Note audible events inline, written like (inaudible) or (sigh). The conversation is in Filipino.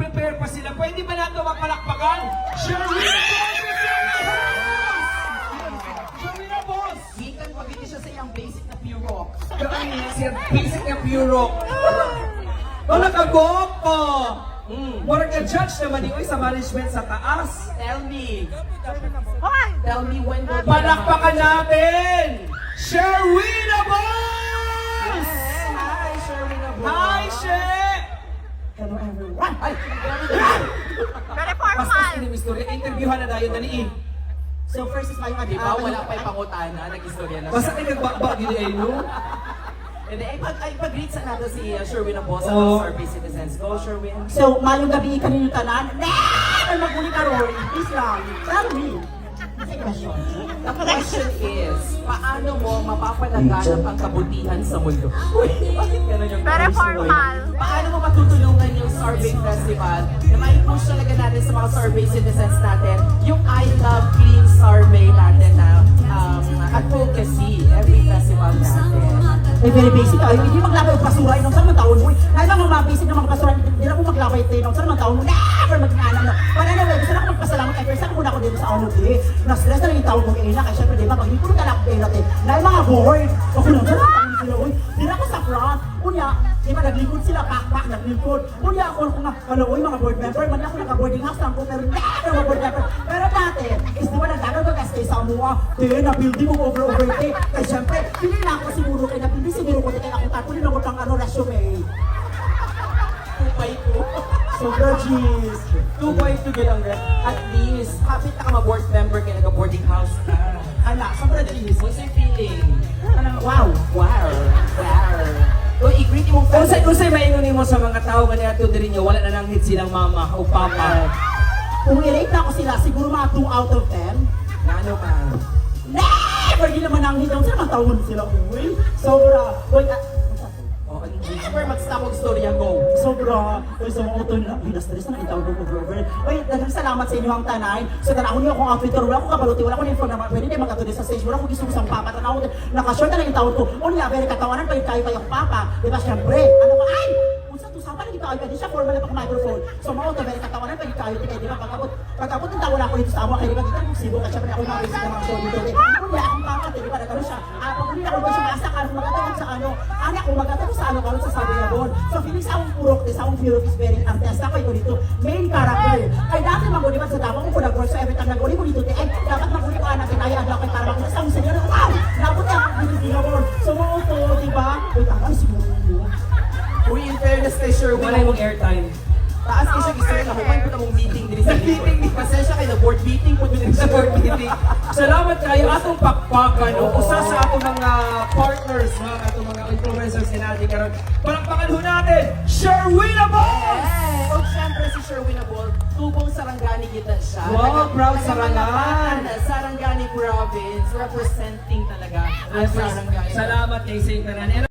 nag-prepare pa sila. Pwede ba nato mapalakpakan? Sherwin Sherwin boss! Gikan pag ito siya sa iyang basic na pure rock. Siya, basic na puro. (laughs) Wala ka gopo! Mm. Mura ka judge naman yung sa management sa taas. Tell me. Tell me when will Palakpakan natin! Sherwin boss! Everyone. Ay, Very formal. Miss Doria, interviewhan na tayo dali eh. So first is my Ah, di ba? Wala pa yung pangutana. Nag-istorya na Basta nagbaba gini ay no? And then, ipag, ay, pag-greet sa natin si uh, Sherwin Abo sa Oo. mga survey citizens. Go, Sherwin. So, mayong gabi kanino tanan. Never maguli ka Rory. Please lang. Tell me. Kasi question. The question is, paano mo mapapalaganap ang kabutihan sa mundo? Uy, bakit ganun yung Very yun? formal. Yung Survey Festival na mai-push talaga natin sa mga survey citizens natin yung I Love Clean Survey natin na um, advocacy every festival natin. Eh, very basic tayo. Hindi maglabay og basura. Inong saan taon mo. Ay, mga mga basic na mga basura. Hindi na ko maglabay tayo. Inong saan taon mo. Never mag-inanam na. Para na, gusto na ako magpasalamat kay First. Ako muna ako dito sa di. Na-stress na lang yung tawag kong ina. Kaya syempre, di ba, pag hindi ko na lang pera. Na yung mga board. Ako lang, saan ang taon sila, uy. Di na ako sa front. Unya, di ba, naglikod sila, pakpak, naglikod. Unya, ako, ako nga, ano, uy, mga board member. Mali ako naka-boarding house lang ko, pero mga board member. Pero dati, is di ba, nagdagaw ka stay sa amuha. Di, na-building mo over over, di. Kaya syempre, pili na ako siguro, kaya na-building siguro ko, di kaya ako tapunin ako ng ano, resume. Kupay ko. So, Virgis. 2.2 lang rin. At least, kapit na ka ma-board member Kung sa'y, kung sa'y maingunin mo sa mga tao ganyan ato diri nyo, wala na nang hit silang mama o papa. Kung i-rate ako sila, siguro mga 2 out of 10. Ano ka? Never! Di naman ang hitaw sila, matawon sila. Uy, sobra. Uy, ah, Never mag-stop ang storya go. sobra. Uy, sa mga utol na, binastress na itawag ko, Grover. Uy, dagang salamat sa inyo ang tanay. So, tanahon niyo akong outfit, wala akong kabaluti, wala info na pwede din magkatuloy sa stage. Wala akong gisong sa papa. Tanahon, nakashort na lang yung tawag ko. Unya, very katawanan pa yung kayo kayong papa. Di ba, syempre, ano ba, ay! Microphone. So mao to very katawanan pa yung kayo kay di ba pagabot pagabot ng tawa na ako dito sa amo kay di ba dito kung sibo kasi ako mga basic na mga show dito. Unya akong papa di ba nagano siya. Ah pag hindi ako ba siya maasa karon magataw sa ano. Anak ko magataw sa ano karon sa sabi niya bon. So feeling sa akong purok sa akong purok is very artista ko ito dito. Main character. Kay dati maguli ba sa tama ko ko nag-work so every time naguli ko dito eh dapat maguli ko anak kay adlaw kay para makita sa akong senyor. Wow! Na ako dito dito bon. So mao to di ba? Uy tama siguro. Uy, in fairness kay Sherwin, Wala yung airtime. Taas ko siya gusto na human ko na mong meeting din sa meeting. Pasensya kayo na board meeting po din Sa board meeting. Salamat kayo atong pakpakan o usa sa atong mga partners mga atong mga influencers ni natin karon. Palakpakan ho natin, Sherwin Boss! Yes! O syempre si Sherwin Abol, tubong Sarangani kita siya. Wow, proud Sarangan. Sarangani! Sarangani province, representing talaga ang Sarangani. Salamat kay Saint Tanan.